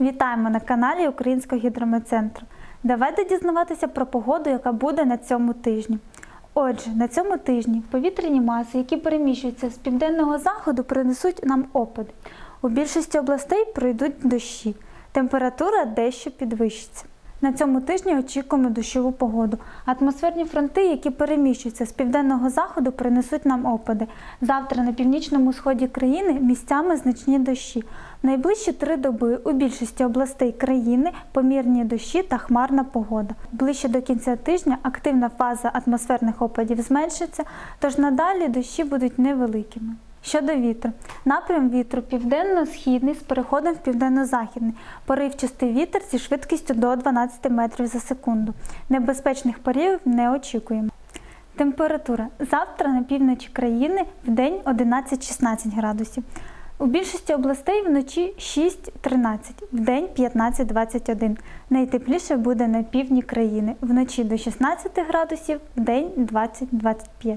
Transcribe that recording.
Вітаємо на каналі Українського гідрометцентру. Давайте дізнаватися про погоду, яка буде на цьому тижні. Отже, на цьому тижні повітряні маси, які переміщуються з південного заходу, принесуть нам опади. У більшості областей пройдуть дощі. Температура дещо підвищиться. На цьому тижні очікуємо дощову погоду. Атмосферні фронти, які переміщуються з південного заходу, принесуть нам опади. Завтра на північному сході країни місцями значні дощі. Найближчі три доби у більшості областей країни помірні дощі та хмарна погода. Ближче до кінця тижня активна фаза атмосферних опадів зменшиться, тож надалі дощі будуть невеликими. Щодо вітру, напрям вітру південно-східний з переходом в південно-західний, поривчастий вітер зі швидкістю до 12 метрів за секунду. Небезпечних поривів не очікуємо. Температура завтра на півночі країни в день 11-16 градусів. У більшості областей вночі 6-13, в день 15-21. Найтепліше буде на півдні країни, вночі до 16 градусів, в день 20-25.